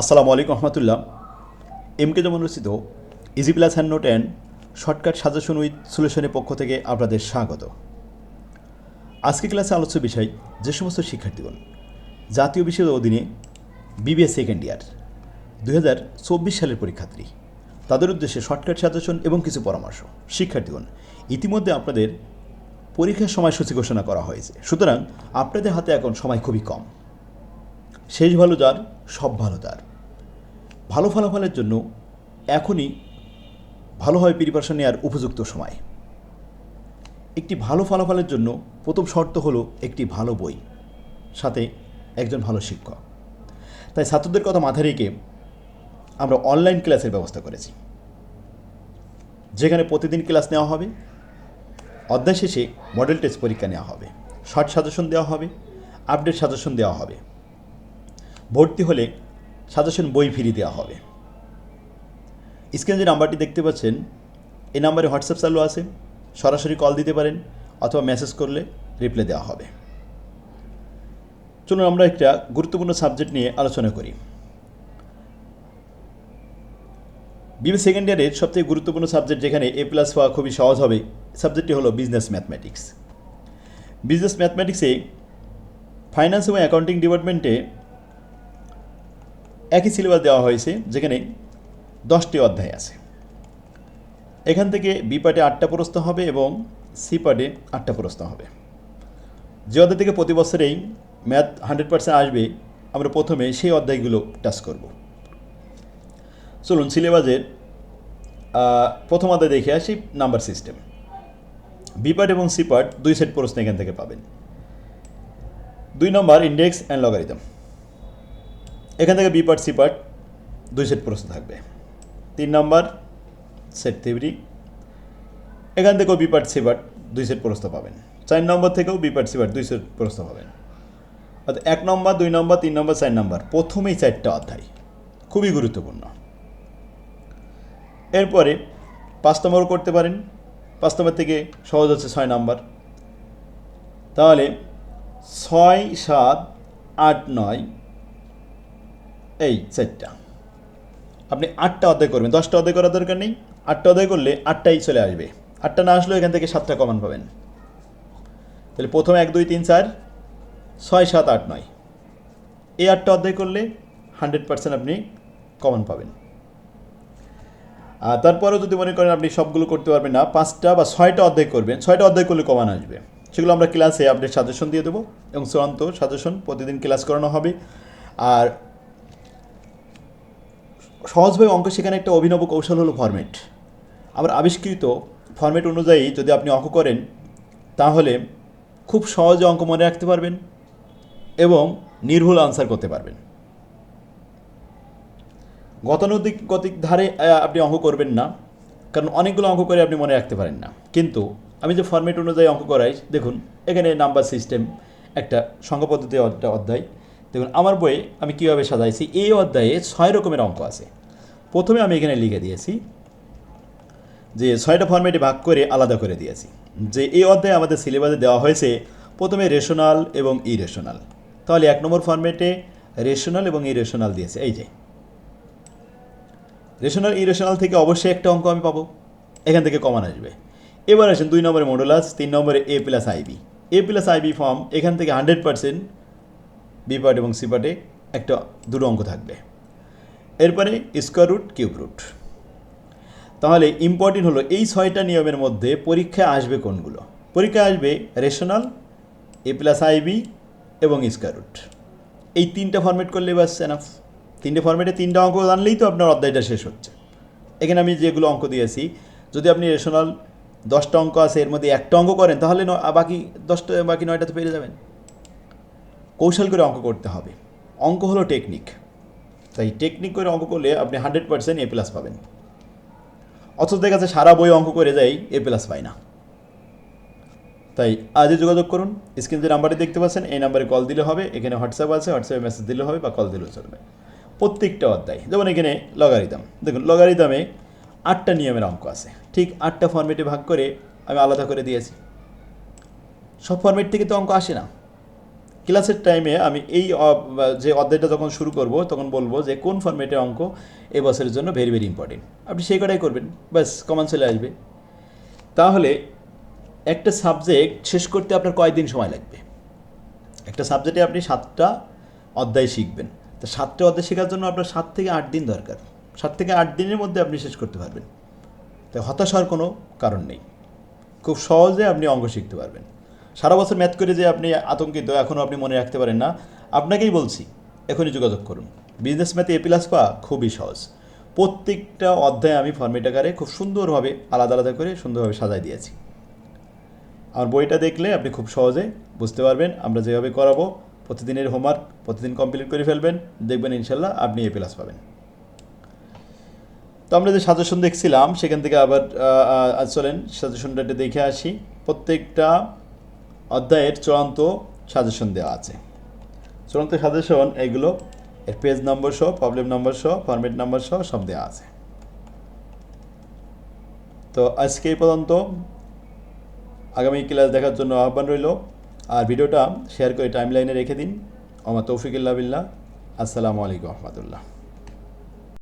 আসসালামু আলাইকুম রহমতুল্লাহ। M K যেমন রচিত easy plus hand note and shortcut suggestion with সলিউশনের পক্ষ থেকে আপনাদের স্বাগত। আজকে ক্লাসে আলোচ্য বিষয় যে সমস্ত শিক্ষার্থীগণ জাতীয় বিষয়ের অধীনে বিবিএস সেকেন্ড ইয়ার দুই হাজার চব্বিশ সালের পরীক্ষার্থী, তাদের উদ্দেশ্যে শর্টকাট সাজেশন এবং কিছু পরামর্শ। শিক্ষার্থীগণ, ইতিমধ্যে আপনাদের পরীক্ষার সময়সূচি ঘোষণা করা হয়েছে। সুতরাং আপনাদের হাতে এখন সময় খুবই কম। শেষ ভালো যার, সব ভালো তার। ভালো ফলাফলের জন্য এখনই ভালোভাবে প্রিপারেশন নেওয়ার উপযুক্ত সময়। একটি ভালো ফলাফলের জন্য প্রথম শর্ত হলো একটি ভালো বই, সাথে একজন ভালো শিক্ষক। তাই ছাত্রদের কথা মাথায় রেখে আমরা অনলাইন ক্লাসের ব্যবস্থা করেছি। যেখানে প্রতিদিন ক্লাস নেওয়া হবে, অধ্যায় শেষে মডেল টেস্ট পরীক্ষা নেওয়া হবে, শর্ট সাজেশন দেওয়া হবে, আপডেট সাজেশন দেওয়া হবে। ভর্তি হলে সাজেশন বই ফিরি দেওয়া হবে। স্ক্রিনে যে নাম্বারটি দেখতে পাচ্ছেন, এই নাম্বারে হোয়াটসঅ্যাপ চালু আছে। সরাসরি কল দিতে পারেন অথবা মেসেজ করলে রিপ্লাই দেওয়া হবে। চলুন আমরা একটা গুরুত্বপূর্ণ সাবজেক্ট নিয়ে আলোচনা করি। বিবি সেকেন্ড ইয়ারের সবথেকে গুরুত্বপূর্ণ সাবজেক্ট যেখানে এ প্লাস হওয়া খুবই সহজ হবে, সাবজেক্টটি হলো বিজনেস ম্যাথমেটিক্স। বিজনেস ম্যাথমেটিক্সে ফাইন্যান্স এবং অ্যাকাউন্টিং ডিপার্টমেন্টে একই সিলেবাস দেওয়া হয়েছে, যেখানে দশটি অধ্যায় আছে। এখান থেকে বি পার্টে আটটা প্রশ্ন হবে এবং সি পার্টে আটটা প্রশ্ন হবে। যে অধ্যায় থেকে প্রতি বছরেই ম্যাথ হান্ড্রেড পার্সেন্ট আসবে, আমরা প্রথমে সেই অধ্যায়গুলো টাচ করব। চলুন সিলেবাসের প্রথম অধ্যায় দেখে আসি নাম্বার সিস্টেম বি পার্ট এবং সি পার্ট দুই সেট প্রশ্ন এখান থেকে পাবেন। দুই নম্বর ইন্ডেক্স অ্যান্ড লগারিদম এখান থেকে বি পার্ট সি পার্ট দুই সেট প্রশ্ন থাকবে। তিন নম্বর সেট থিওরি এখান থেকেও বি পার্ট সি পার্ট দুই সেট প্রশ্ন পাবেন। চার নম্বর থেকেও বি পার্ট সি পার্ট দুই সেট প্রশ্ন পাবেন। অর্থাৎ এক নম্বর দুই নম্বর তিন নম্বর চার নম্বর প্রথমেই চারটা অধ্যায়। খুবই গুরুত্বপূর্ণ। এরপরে পাঁচ নম্বরও করতে পারেন। পাঁচ নম্বর থেকে সহজ হচ্ছে ছয় নম্বর তাহলে ছয়, সাত, আট, নয় এই চারটা। আপনি আটটা অধ্যায় করবেন, দশটা অধ্যায় করার দরকার নেই। আটটা অধ্যায় করলে আটটাই চলে আসবে। আটটা না আসলেও এখান থেকে সাতটা কমান পাবেন। তাহলে প্রথমে এক, দুই, তিন, চার, ছয়, সাত, আট, নয়। এই আটটা অধ্যায় করলে হান্ড্রেড পার্সেন্ট আপনি কমন পাবেন। আর তারপরেও যদি মনে করেন আপনি সবগুলো করতে পারবেন না, পাঁচটা বা ছয়টা অধ্যায় করবেন, ছয়টা অধ্যায় করলে কমান আসবে। সেগুলো আমরা ক্লাসে আপডেট সাজেশন দিয়ে দেবো এবং চূড়ান্ত সাজেশন প্রতিদিন ক্লাস করানো হবে। আর সহজভাবে অঙ্ক শেখানোর একটা অভিনব কৌশল হলো ফরম্যাট আমার আবিষ্কৃত ফরম্যাট অনুযায়ী যদি আপনি অঙ্ক করেন, তাহলে খুব সহজে অঙ্ক মনে রাখতে পারবেন এবং নির্ভুল আনসার করতে পারবেন। গতানুগতিক গতিক ধারে আপনি অঙ্ক করবেন না, কারণ অনেকগুলো অঙ্ক করে আপনি মনে রাখতে পারেন না। কিন্তু আমি যে ফরম্যাট অনুযায়ী অঙ্ক করাই, দেখুন, এখানে নাম্বার সিস্টেম একটা সংখ্যা পদ্ধতি অধ্যায়। দেখুন, আমার বইয়ে আমি কীভাবে সাজাইছি? এই অধ্যায়ে ছয় রকমের অঙ্ক আছে। প্রথমে আমি এখানে লিখে দিয়েছি যে ছয়টা ফরম্যাটে ভাগ করে আলাদা করে দিয়েছি। যে এই অধ্যায়ে আমাদের সিলেবাসে দেওয়া হয়েছে, প্রথমে রেশনাল এবং ইরেশনাল তাহলে এক নম্বর ফরম্যাটে রেশনাল এবং ইরেশনাল দিয়েছে। এই যে। রেশনাল ইরেশনাল থেকে অবশ্যই একটা অঙ্ক আমি পাবো। এখান থেকে কমান আসবে। এবার আসেন দুই নম্বরে মডুলাস তিন নম্বরে A plus i b A plus i b form এখান থেকে হান্ড্রেড পার্সেন্ট বি পার্ট এবং সি পার্টে একটা দুটো অঙ্ক থাকবে। এরপরে স্কোয়ার রুট কিউব রুট তাহলে ইম্পর্টেন্ট হলো এই ছয়টা নিয়মের মধ্যে পরীক্ষায় আসবে কোনগুলো? পরীক্ষায় আসবে rational A plus i b এবং স্কোয়ার রুট এই তিনটা ফর্মেট করলে বাস এনাফ তিনটে ফর্মেটে তিনটা অঙ্ক জানলেই তো আপনার অধ্যায়টা শেষ হচ্ছে। এখানে আমি যেগুলো অঙ্ক দিয়েছি, যদি আপনি রেশনাল দশটা অঙ্ক আছে, এর মধ্যে একটা অঙ্ক করেন, তাহলে বাকি দশটা, বাকি নয়টা তো পেরে যাবেন। কৌশল করে অঙ্ক করতে হবে। অঙ্ক হলো টেকনিক তাই টেকনিক করে অঙ্ক করলে আপনি হান্ড্রেড পার্সেন্ট এ প্লাস পাবেন। অথচ দেখা যাচ্ছে সারা বই অঙ্ক করে যাই এ প্লাস পাই না। তাই আজই যোগাযোগ করুন। স্ক্রিন যে নাম্বারটি দেখতে পাচ্ছেন, এই নাম্বারে কল দিলে হবে। এখানে হোয়াটসঅ্যাপ আছে হোয়াটসঅ্যাপে মেসেজ দিলে হবে বা কল দিলেও চলবে। প্রত্যেকটা অধ্যায়, যেমন এখানে লগারিদম দেখুন লগারিদমে আটটা নিয়মের অঙ্ক আছে। ঠিক আটটা ফর্মেটে ভাগ করে আমি আলাদা করে দিয়েছি। সব ফর্মেট থেকে তো অঙ্ক আসে না। ক্লাসের টাইমে আমি এই যে অধ্যায়টা যখন শুরু করব, তখন বলব যে কোন ফরম্যাটের অঙ্ক এই বছরের জন্য ভেরি ভেরি ইম্পর্টেন্ট আপনি সেই কটাই করবেন, ব্যাস কমান চলে আসবে। তাহলে একটা সাবজেক্ট শেষ করতে আপনার কয়দিন সময় লাগবে? একটা সাবজেক্টে আপনি সাতটা অধ্যায় শিখবেন। তো সাতটা অধ্যায় শেখার জন্য আপনার সাত থেকে আট দিন দরকার। সাত থেকে আট দিনের মধ্যে আপনি শেষ করতে পারবেন। তাই হতাশ হওয়ার কোনো কারণ নেই। খুব সহজে আপনি অঙ্ক শিখতে পারবেন। সারা বছর ম্যাথ করে যে আপনি আতঙ্কিত এখনও আপনি মনে রাখতে পারেন না, আপনাকেই বলছি, এখনই যোগাযোগ করুন। বিজনেস ম্যাথে এ প্লাস পাওয়া খুবই সহজ। প্রত্যেকটা অধ্যায় আমি ফর্মেট আকারে খুব সুন্দরভাবে, আলাদা আলাদা করে সুন্দরভাবে সাজাই দিয়েছি। আমার বইটা দেখলে আপনি খুব সহজে বুঝতে পারবেন, আমরা যেভাবে করাবো, প্রতিদিনের হোমওয়ার্ক প্রতিদিন কমপ্লিট করে ফেলবেন, দেখবেন ইনশাল্লাহ আপনি এ প্লাস পাবেন। তো আমরা যে সাজেশন দেখছিলাম, সেখান থেকে আবার চলেন সাজেশনটা দেখে আসি। প্রত্যেকটা অধ্যায়ের চূড়ান্ত সাজেশন দেওয়া আছে। চূড়ান্ত সাজেশন এগুলো এর পেজ নম্বর সহ প্রবলেম নম্বর সহ ফরম্যাট নম্বর সহ সব দেওয়া আছে। তো আজকে এই পর্যন্ত। আগামী ক্লাস দেখার জন্য আহ্বান রইল। আর ভিডিওটা শেয়ার করে টাইমলাইনে রেখে দিন। আমার তৌফিকুল্লাহ বিল্লাহ। আসসালামু আলাইকুম রহমতুল্লাহ।